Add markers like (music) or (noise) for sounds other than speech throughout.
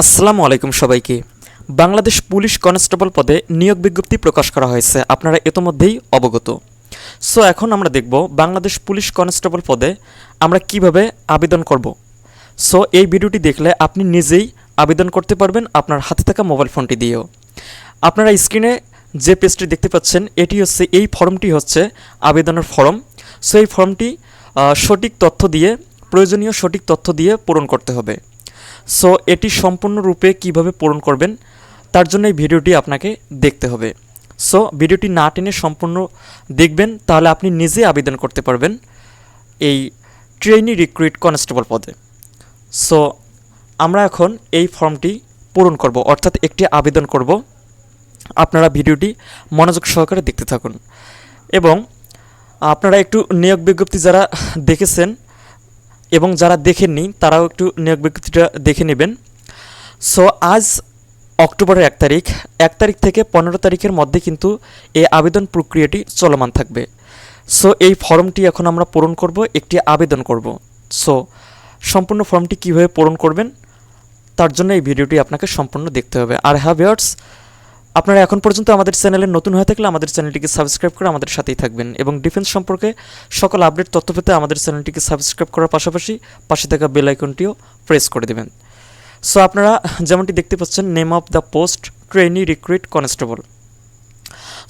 আসসালামু আলাইকুম সবাইকে। বাংলাদেশ পুলিশ কনস্টেবল পদে নিয়োগ বিজ্ঞপ্তি প্রকাশ করা হয়েছে। আপনারা ইতোমধ্যেই অবগত। সো, এখন আমরা দেখব বাংলাদেশ পুলিশ কনস্টেবল পদে আমরা কীভাবে আবেদন করব। সো, এই ভিডিওটি দেখলে আপনি নিজেই আবেদন করতে পারবেন আপনার হাতে থাকা মোবাইল ফোনটি দিয়েও। আপনারা স্ক্রিনে যে পেজটি দেখতে পাচ্ছেন, এটি হচ্ছে, এই ফর্মটি হচ্ছে আবেদনের ফর্ম। সো, এই ফর্মটি সঠিক তথ্য দিয়ে, প্রয়োজনীয় সঠিক তথ্য দিয়ে পূরণ করতে হবে। সো এটি সম্পূর্ণরূপে কীভাবে পূরণ করবেন, তার জন্য এই ভিডিওটি আপনাকে দেখতে হবে। সো ভিডিওটি না টেনে সম্পূর্ণ দেখবেন, তাহলে আপনি নিজে আবেদন করতে পারবেন এই ট্রেনি রিক্রুইট কনস্টেবল পদে। সো আমরা এখন এই ফর্মটি পূরণ করব, অর্থাৎ একটি আবেদন করব। আপনারা ভিডিওটি মনোযোগ সহকারে দেখতে থাকুন। এবং আপনারা একটু নিয়োগ বিজ্ঞপ্তি যারা দেখেছেন এবং যারা দেখেননি, তারাও একটু নিয়োগ বিজ্ঞপ্তিটা দেখে নেবেন। সো আজ অক্টোবরের এক তারিখ। এক তারিখ থেকে পনেরো তারিখের মধ্যে কিন্তু এই আবেদন প্রক্রিয়াটি চলমান থাকবে। সো এই ফর্মটি এখন আমরা পূরণ করব, একটি আবেদন করব। সো সম্পূর্ণ ফর্মটি কীভাবে পূরণ করবেন, তার জন্য এই ভিডিওটি আপনাকে সম্পূর্ণ দেখতে হবে। আর হ্যাভ ভিউয়ার্স আপনারা এখন পর্যন্ত আমাদের চ্যানেলে নতুন হয়ে থাকলে আমাদের চ্যানেলটিকে সাবস্ক্রাইব করে আমাদের সাথেই থাকবেন এবং ডিফেন্স সম্পর্কে সকল আপডেট তথ্য পেতে আমাদের চ্যানেলটিকে সাবস্ক্রাইব করার পাশাপাশি পাশে থাকা বেল আইকনটিও প্রেস করে দেবেন। সো আপনারা যেমনটি দেখতে পাচ্ছেন name of the post trainee recruit constable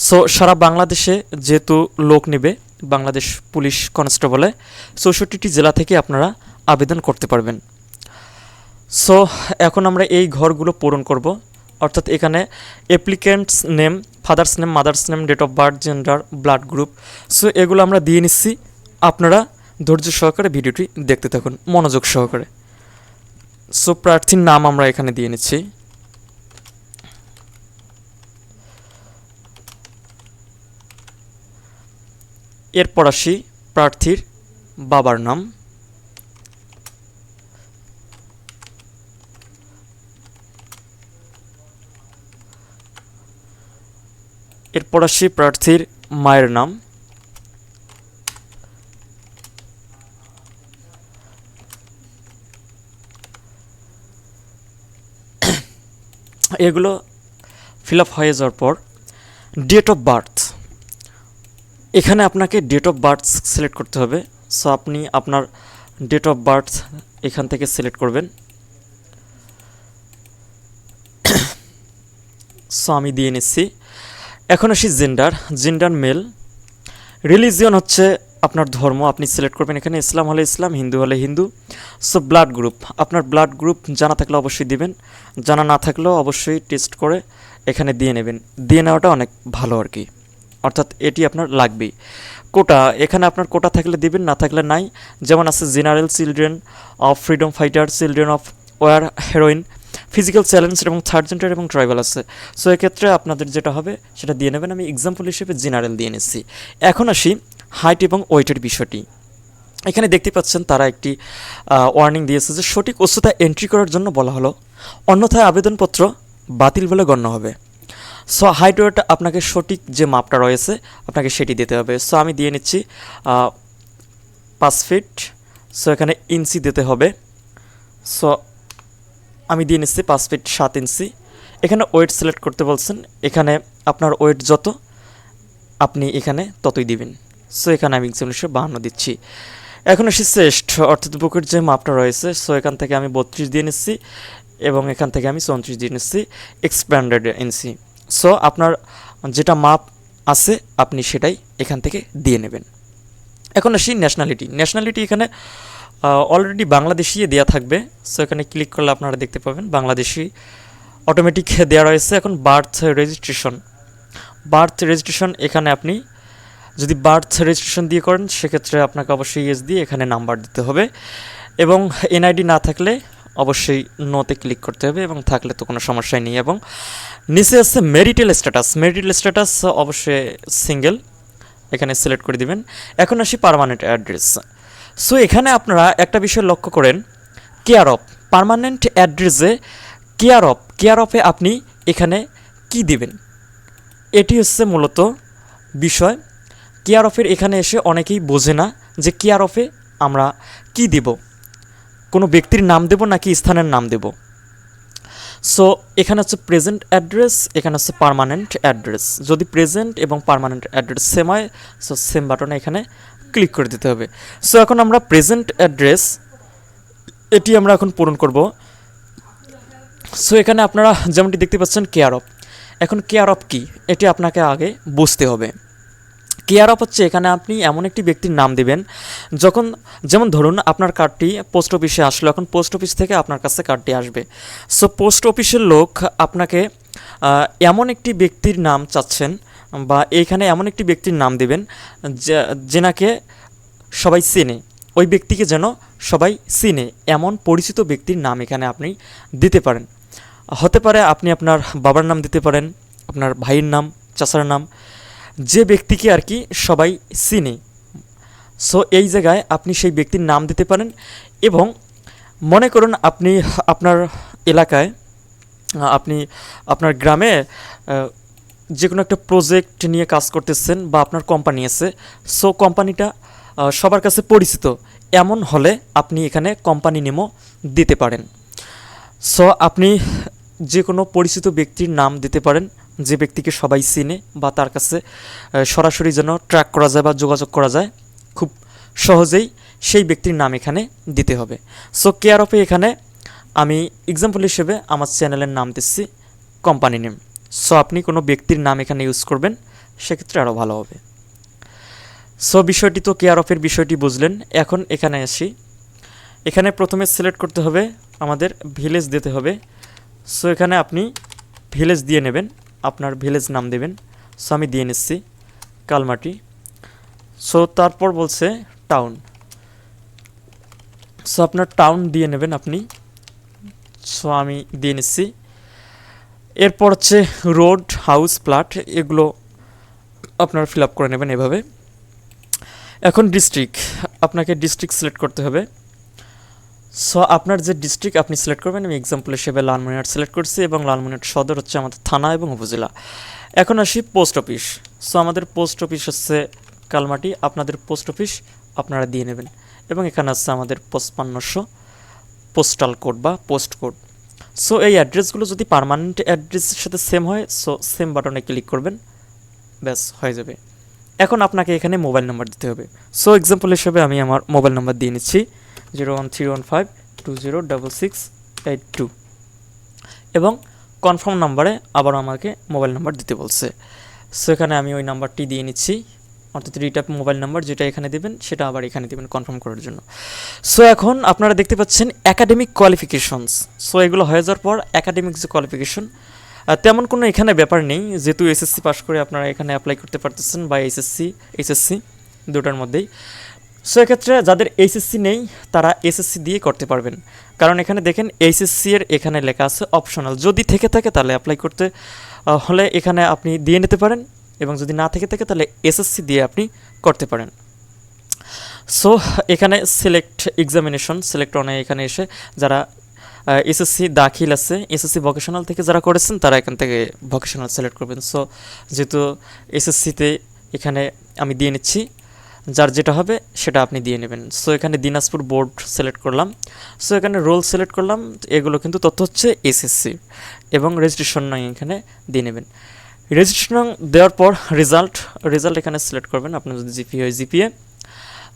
so সারা বাংলাদেশে যেহেতু লোক নেবে, বাংলাদেশ পুলিশ কনস্টেবলে চৌষট্টিটি জেলা থেকে আপনারা আবেদন করতে পারবেন। সো এখন আমরা এই ঘরগুলো পূরণ করব। অর্থাৎ এখানে applicants name father's name mother's name date of birth gender blood group so এগুলো আমরা দিয়ে নিচ্ছি। আপনারা ধৈর্য সহকারে ভিডিওটি দেখতে থাকুন, মনোযোগ সহকারে। সো প্রার্থীর নাম আমরা এখানে দিয়ে নিচ্ছি। এরপর আসি প্রার্থীর বাবার নাম। আসি প্রার্থীর মায়ের নাম। এগুলো ফিল আপ হয়ে যাওয়ার পর ডেট অফ বার্থ এখানে আপনাকে ডেট অফ বার্থ সিলেক্ট করতে হবে। সো আপনি আপনার ডেট অফ বার্থ এখান থেকে সিলেক্ট করবেন। (coughs) সো আমি দিয়ে নিচ্ছি। এখন আসি জেন্ডার। Gender mail. রিলিজিয়ন হচ্ছে আপনার ধর্ম, আপনি সিলেক্ট করবেন এখানে ইসলাম হলে ইসলাম, হিন্দু হলে হিন্দু। সো ব্লাড গ্রুপ, আপনার ব্লাড গ্রুপ জানা থাকলে অবশ্যই দিবেন। জানা না থাকলেও অবশ্যই টেস্ট করে এখানে দিয়ে নেবেন। দিয়ে নেওয়াটা অনেক ভালো আর কি। অর্থাৎ এটি আপনার লাগবেই। কোটা, এখানে আপনার কোটা থাকলে দিবেন, না থাকলে নাই। যেমন আছে general children of freedom fighter children of war heroine physical challenge এবং থার্ড জেন্ডার এবং ট্রাইবাল আছে। সো এক্ষেত্রে আপনাদের যেটা হবে, সেটা দিয়ে নেবেন। আমি এক্সাম্পল হিসেবে জেনারেল দিয়ে নিচ্ছি। এখন আসি হাইট এবং ওয়েটের বিষয়টি। এখানে দেখতে পাচ্ছেন তারা একটি ওয়ার্নিং দিয়েছে যে সঠিক উচ্চতা এন্ট্রি করার জন্য বলা হলো, অন্যথায় আবেদনপত্র বাতিল বলে গণ্য হবে। সো হাইট ওয়েট আপনাকে সঠিক যে মাপটা রয়েছে, আপনাকে সেটি দিতে হবে। সো আমি দিয়ে নিচ্ছি পাঁচ ফিট সো এখানে ইঞ্চি দিতে হবে। সো আমি দিয়ে নিচ্ছি পাঁচ ফিট সাত ইঞ্চি। এখানে ওয়েট সিলেক্ট করতে বলছেন, এখানে আপনার ওয়েট যত, আপনি এখানে ততই দিবেন। সো এখানে আমি হিসেবে বাহান্ন দিচ্ছি। এখন আসি শ্রেষ্ঠ অর্থাৎ বুকের যে মাপটা রয়েছে সো এখান থেকে আমি বত্রিশ দিয়ে নিচ্ছি এবং এখান থেকে আমি চৌত্রিশ দিয়ে নিচ্ছি এক্সপ্যান্ডেড ইঞ্চি। সো আপনার যেটা মাপ আছে, আপনি সেটাই এখান থেকে দিয়ে নেবেন। এখন আসি ন্যাশনালিটি ন্যাশনালিটি এখানে অলরেডি বাংলাদেশি দেওয়া থাকবে। সো এখানে ক্লিক করলে আপনারা দেখতে পাবেন, বাংলাদেশি অটোমেটিক দেওয়া রয়েছে। এখন বার্থ রেজিস্ট্রেশন বার্থ রেজিস্ট্রেশন এখানে আপনি যদি বার্থ রেজিস্ট্রেশন দিয়ে করেন, সেক্ষেত্রে আপনাকে অবশ্যই ইয়েস দিয়ে এখানে নাম্বার দিতে হবে। এবং এনআইডি না থাকলে অবশ্যই নোতে ক্লিক করতে হবে এবং থাকলে তো কোনো সমস্যাই নেই। এবং নিচে আছে মেরিটাল স্ট্যাটাস মেরিটাল স্ট্যাটাস অবশ্যই সিঙ্গেল এখানে সিলেক্ট করে দিবেন। এখন আসি পার্মানেন্ট অ্যাড্রেস সো এখানে আপনারা একটা বিষয় লক্ষ্য করেন। কেয়ার অফ, পার্মানেন্ট অ্যাড্রেসে কেয়ার অফ, কেয়ার অফে আপনি এখানে কি দিবেন? এটি হচ্ছে মূলত বিষয়। কেয়ার অফের এখানে এসে অনেকেই বোঝে না যে কেয়ার অফে আমরা কি দেব। কোনো ব্যক্তির নাম দেব নাকি স্থানের নাম দেব। সো এখানে হচ্ছে প্রেজেন্ট অ্যাড্রেস এখানে হচ্ছে পার্মানেন্ট অ্যাড্রেস যদি প্রেজেন্ট এবং পার্মানেন্ট অ্যাড্রেস সেম হয় সো সেম বাটনে এখানে ক্লিক করে দিতে হবে। সো এখন আমরা প্রেজেন্ট অ্যাড্রেস এটি আমরা এখন পূরণ করব। সো এখানে আপনারা যেমনটি দেখতে পাচ্ছেন কেয়ার অফ এখন কেয়ার অফ কি? এটি আপনাকে আগে বুঝতে হবে। কেয়ার অফ হচ্ছে এখানে আপনি এমন একটি ব্যক্তির নাম দিবেন, যখন, যেমন ধরুন আপনার কার্ডটি পোস্ট অফিসে আসলো, এখন পোস্ট অফিস থেকে আপনার কাছে কার্ডটি আসবে। সো পোস্ট অফিসের লোক আপনাকে এমন একটি ব্যক্তির নাম চাচ্ছেন বা এইখানে এমন একটি ব্যক্তির নাম দেবেন যেনাকে সবাই চেনে। ওই ব্যক্তিকে যেন সবাই চিনে, এমন পরিচিত ব্যক্তির নাম এখানে আপনি দিতে পারেন। হতে পারে আপনি আপনার বাবার নাম দিতে পারেন, আপনার ভাইয়ের নাম, চাচার নাম, যে ব্যক্তিকে আর কি সবাই চিনে। সো, এই জায়গায় আপনি সেই ব্যক্তির নাম দিতে পারেন এবং মনে করুন আপনি আপনার এলাকায়, আপনি আপনার গ্রামে যে কোনো একটা প্রজেক্ট নিয়ে কাজ করতেছেন বা আপনার কোম্পানি আছে সো কোম্পানিটা সবার কাছে পরিচিত, এমন হলে আপনি এখানে কোম্পানি নেমও দিতে পারেন। সো আপনি যে কোনো পরিচিত ব্যক্তির নাম দিতে পারেন, যে ব্যক্তিকে সবাই চিনে বা তার কাছে সরাসরি যেন ট্র্যাক করা যায় বা যোগাযোগ করা যায়, খুব সহজেই সেই ব্যক্তির নাম এখানে দিতে হবে। সো কেয়ার অফে এখানে আমি এক্সাম্পল হিসেবে আমার চ্যানেলের নাম দিচ্ছি কোম্পানি নেম সো আপনি কোনো ব্যক্তির নাম এখানে ইউজ করবেন, সেক্ষেত্রে আরও ভালো হবে। সো বিষয়টি তো কেয়ার অফের বিষয়টি বুঝলেন। এখন এখানে আসি। এখানে প্রথমে সিলেক্ট করতে হবে, আমাদের ভিলেজ দিতে হবে। সো এখানে আপনি ভিলেজ দিয়ে নেবেন, আপনার ভিলেজ নাম দেবেন। সো আমি দিয়ে নিচ্ছি, কালমাটি। সো তারপর বলছে টাউন সো আপনার টাউন দিয়ে নেবেন আপনি। সো আমি দিয়ে নিচ্ছি এরপর হচ্ছে রোড, হাউস প্লাট এগুলো আপনার ফিল আপ করে নেবেন এভাবে। এখন ডিস্ট্রিক্ট, আপনাকে ডিস্ট্রিক্ট সিলেক্ট করতে হবে। সো, আপনার যে ডিস্ট্রিক্ট আপনি সিলেক্ট করবেন, আমি এক্সাম্পল হিসেবে লালমনিরহাট সিলেক্ট করছি এবং লালমনিরহাট সদর হচ্ছে আমাদের থানা এবং উপজেলা। এখন আসি পোস্ট অফিস। সো, আমাদের পোস্ট অফিস হচ্ছে কালমাটি। আপনাদের পোস্ট অফিস আপনারা দিয়ে নেবেন। এবং এখানে আছে আমাদের পঁচপান্নশো, পোস্টাল কোড বা পোস্ট কোড। সো এই অ্যাড্রেসগুলো যদি পার্মানেন্ট অ্যাড্রেসের সাথে সেম হয় সো সেম বাটনে ক্লিক করবেন, ব্যাস, হয়ে যাবে। এখন আপনাকে এখানে মোবাইল নাম্বার দিতে হবে। সো এক্সাম্পল হিসেবে আমি আমার মোবাইল নাম্বার দিয়ে নিচ্ছি zero one three one five two zero double six eight two এবং কনফার্ম নাম্বারে আবার আমাকে মোবাইল নাম্বার দিতে বলছে। সো এখানে আমি ওই নাম্বারটি দিয়ে নিচ্ছি অর্থাৎ রিটাপ মোবাইল নাম্বার যেটা এখানে দেবেন, সেটা আবার এখানে দেবেন কনফার্ম করার জন্য। সো এখন আপনারা দেখতে পাচ্ছেন একাডেমিক কোয়ালিফিকেশনস সো এগুলো হয়ে যাওয়ার পর একাডেমিক যে কোয়ালিফিকেশন তেমন কোনো এখানে ব্যাপার নেই। যেহেতু এসএসসি পাস করে আপনারা এখানে অ্যাপ্লাই করতে পারতেছেন বা এসএসসি এইচএসসি দুটার মধ্যেই। সো এক্ষেত্রে যাদের এইচএসসি নেই, তারা এসএসসি দিয়ে করতে পারবেন। কারণ এখানে দেখেন এইচএসসি এর এখানে লেখা আছে অপশনাল যদি থেকে থাকে তাহলে অ্যাপ্লাই করতে হলে এখানে আপনি দিয়ে নিতে পারেন। এবং যদি না থেকে থাকে, তাহলে এসএসসি দিয়ে আপনি করতে পারেন। সো এখানে সিলেক্ট এক্সামিনেশন সিলেক্ট অনে এখানে এসে যারা এসএসসি দাখিল আছে এসএসসি ভোকেশনাল থেকে যারা করেছেন, তারা এখান থেকে ভোকেশনাল সিলেক্ট করবেন। সো যেহেতু এসএসসিতে এখানে আমি দিয়ে নিচ্ছি, যার যেটা হবে সেটা আপনি দিয়ে নেবেন। সো এখানে দিনাজপুর বোর্ড সিলেক্ট করলাম। সো এখানে রোল সিলেক্ট করলাম, এগুলো কিন্তু তথ্য হচ্ছে এসএসসি এবং রেজিস্ট্রেশন নয়, এখানে দিয়ে নেবেন। রেজিস্ট্রেশন দেওয়ার পর রেজাল্ট রেজাল্ট এখানে সিলেক্ট করবেন। আপনার যদি জিপি হয় জিপিএ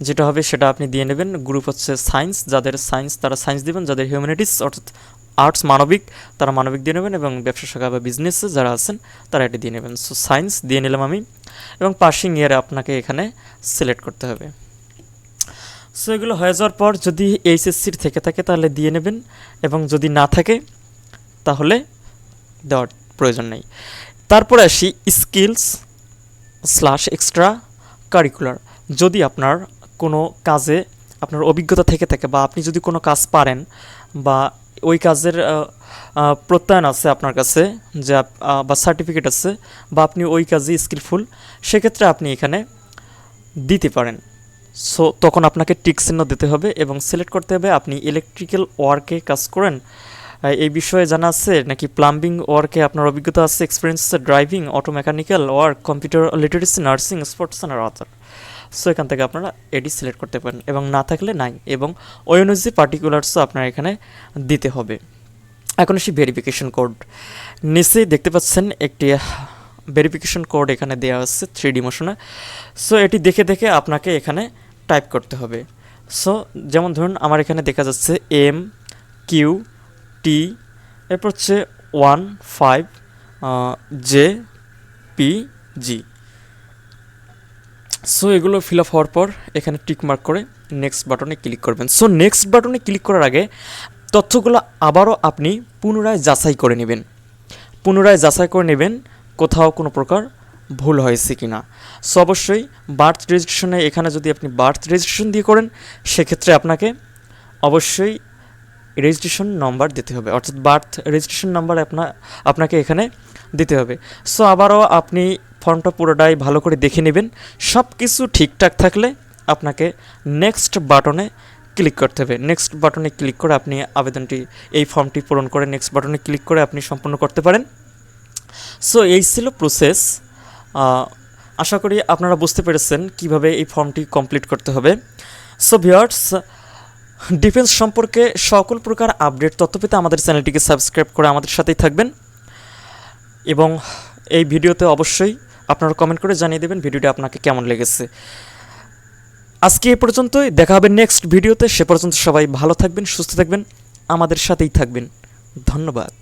যেটা হবে সেটা আপনি দিয়ে নেবেন। গ্রুপ হচ্ছে সায়েন্স যাদের সায়েন্স তারা সায়েন্স দিবেন, যাদের হিউম্যানিটিস অর্থাৎ আর্টস মানবিক, তারা মানবিক দিয়ে নেবেন এবং ব্যবসা শাখা বা বিজনেসে যারা আছেন, তারা এটা দিয়ে নেবেন। সো সায়েন্স দিয়ে নিলাম আমি এবং পাসিং ইয়ারে আপনাকে এখানে সিলেক্ট করতে হবে। সো এগুলো হয়ে যাওয়ার পর যদি এইচএসসির থেকে থাকে তাহলে দিয়ে নেবেন এবং যদি না থাকে, তাহলে দেওয়ার প্রয়োজন নেই। তারপরে আসি স্কিলস স্ল্যাশ এক্সট্রা কারিকুলার যদি আপনার কোনো কাজে, আপনার অভিজ্ঞতা থেকে থাকে বা আপনি যদি কোনো কাজ পারেন বা ওই কাজের প্রত্যয়ন আছে আপনার কাছে, যে বা সার্টিফিকেট আছে বা আপনি ওই কাজে স্কিলফুল সেক্ষেত্রে আপনি এখানে দিতে পারেন। সো তখন আপনাকে টিক চিহ্ন দিতে হবে এবং সিলেক্ট করতে হবে আপনি ইলেকট্রিক্যাল ওয়ার্কে কাজ করেন। এই বিষয়ে জানা আছে নাকি প্লাম্বিং ওয়ার্কে আপনার অভিজ্ঞতা আছে এক্সপিরিয়েন্স আছে driving auto mechanical work computer literacy nursing sports and other so এখান থেকে আপনারা এডি সিলেক্ট করতে পারেন এবং না থাকলে নাই এবং ওই অনুযায়ী পার্টিকুলার্সও আপনার এখানে দিতে হবে। এখন আসি ভেরিফিকেশন কোড নিচেই দেখতে পাচ্ছেন একটি ভেরিফিকেশন কোড এখানে দেওয়া আছে থ্রি ডি মোশনে সো এটি দেখে দেখে আপনাকে এখানে টাইপ করতে হবে। সো যেমন ধরুন, আমার এখানে দেখা যাচ্ছে এম কিউ টি, এরপর হচ্ছে one, five J, P, G. So এগুলো ফিল আপ হওয়ার পর এখানে টিক মার্ক করে নেক্সট বাটনে ক্লিক করবেন। সো নেক্সট বাটনে ক্লিক করার আগে তথ্যগুলো আবারও আপনি পুনরায় যাচাই করে নেবেন। পুনরায় যাচাই করে নেবেন কোথাও কোনো প্রকার ভুল হয়েছে কি না সো অবশ্যই বার্থ রেজিস্ট্রেশনে এখানে যদি আপনি বার্থ রেজিস্ট্রেশন দিয়ে করেন, সেক্ষেত্রে আপনাকে অবশ্যই রেজিস্ট্রেশন নাম্বার দিতে হবে, অর্থাৎ বার্থ রেজিস্ট্রেশন নাম্বার আপনার আপনাকে এখানে দিতে হবে। সো আবারও আপনি ফর্মটা পুরোটাই ভালো করে দেখে নেবেন। সব কিছু ঠিকঠাক থাকলে আপনাকে নেক্সট বাটনে ক্লিক করতে হবে। নেক্সট বাটনে ক্লিক করে আপনি আবেদনটি, এই ফর্মটি পূরণ করে নেক্সট বাটনে ক্লিক করে আপনি সম্পূর্ণ করতে পারেন। সো এই ছিল প্রসেস আশা করি আপনারা বুঝতে পেরেছেন কীভাবে এই ফর্মটি কমপ্লিট করতে হবে। সো ভিওয়ার্স ডিফেন্স সম্পর্কে সকল প্রকার আপডেট তথ্য পেতে আমাদের চ্যানেলটিকে সাবস্ক্রাইব করে আমাদের সাথেই থাকবেন। এবং এই ভিডিওতে অবশ্যই আপনারা কমেন্ট করে জানিয়ে দেবেন ভিডিওটি আপনাকে কেমন লেগেছে। আজকে এ পর্যন্তই, দেখা হবে নেক্সট ভিডিওতে। সে পর্যন্ত সবাই ভালো থাকবেন, সুস্থ থাকবেন, আমাদের সাথেই থাকবেন। ধন্যবাদ।